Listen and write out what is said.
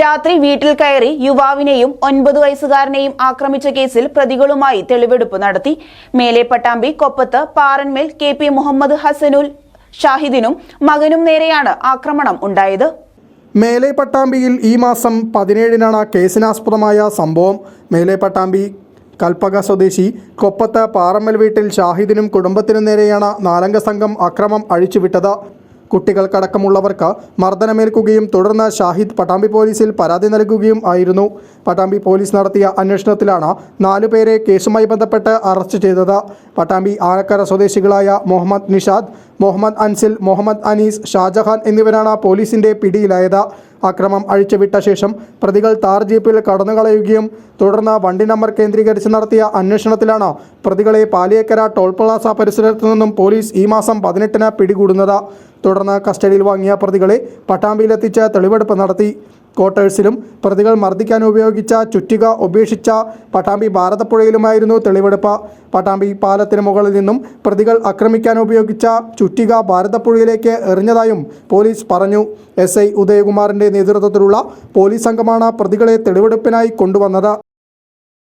രാത്രി വീട്ടിൽ കയറി യുവാവിനെയും ഒൻപത് വയസ്സുകാരനെയും ആക്രമിച്ച കേസിൽ പ്രതികളുമായി തെളിവെടുപ്പ് നടത്തി. മേലെ പട്ടാമ്പി കൊപ്പത്ത് പാറന്മേൽ കെ പി മുഹമ്മദ് ഹസനുൽ ഷാഹിദിനും മകനും നേരെയാണ് ആക്രമണം ഉണ്ടായത്. മേലെ പട്ടാമ്പിയിൽ ഈ മാസം പതിനേഴിനാണ് കേസിനാസ്പദമായ സംഭവം. മേലെ പട്ടാമ്പി കൽപ്പക സ്വദേശി കൊപ്പത്ത് പാറമ്മൽ വീട്ടിൽ ഷാഹിദിനും കുടുംബത്തിനും നേരെയാണ് നാലംഗ സംഘം അക്രമം അഴിച്ചുവിട്ടത്. കുട്ടികൾക്കടക്കമുള്ളവർക്ക് മർദ്ദനമേൽക്കുകയും തുടർന്ന് ഷാഹിദ് പട്ടാമ്പി പോലീസിൽ പരാതി നൽകുകയും ആയിരുന്നു. പട്ടാമ്പി പോലീസ് നടത്തിയ അന്വേഷണത്തിലാണ് നാലുപേരെ കേസുമായി ബന്ധപ്പെട്ട് അറസ്റ്റ് ചെയ്തത്. പട്ടാമ്പി ആനക്കര സ്വദേശികളായ മുഹമ്മദ് നിഷാദ് മുഹമ്മദ് അൻസിൽ മുഹമ്മദ് അനീസ് ഷാജഹാൻ എന്നിവരാണ് പോലീസിന്റെ പിടിയിലായത്. അക്രമം അഴിച്ചുവിട്ട ശേഷം പ്രതികൾ താർ ജീപ്പിൽ കടന്നുകളയുകയും തുടർന്ന് വണ്ടി നമ്പർ കേന്ദ്രീകരിച്ച് നടത്തിയ അന്വേഷണത്തിലാണ് പ്രതികളെ പാലിയേക്കര ടോൾ പ്ലാസ പരിസരത്തു നിന്നും പോലീസ് ഈ മാസം പതിനെട്ടിന് പിടികൂടുന്നത്. തുടർന്ന് കസ്റ്റഡിയിൽ വാങ്ങിയ പ്രതികളെ പട്ടാമ്പിയിലെത്തിച്ച് തെളിവെടുപ്പ് നടത്തി. ക്വാർട്ടേഴ്സിലും പ്രതികൾ മർദ്ദിക്കാൻ ഉപയോഗിച്ച ചുറ്റിക ഉപേക്ഷിച്ച പട്ടാമ്പി ഭാരതപ്പുഴയിലുമായിരുന്നു തെളിവെടുപ്പ്. പട്ടാമ്പി പാലത്തിന് മുകളിൽ നിന്നും പ്രതികൾ ആക്രമിക്കാൻ ഉപയോഗിച്ച ചുറ്റിക ഭാരതപ്പുഴയിലേക്ക് എറിഞ്ഞതായും പോലീസ് പറഞ്ഞു. എസ് ഐ ഉദയകുമാറിന്റെ നേതൃത്വത്തിലുള്ള പോലീസ് സംഘമാണ് പ്രതികളെ തെളിവെടുപ്പിനായി കൊണ്ടുവന്നത്.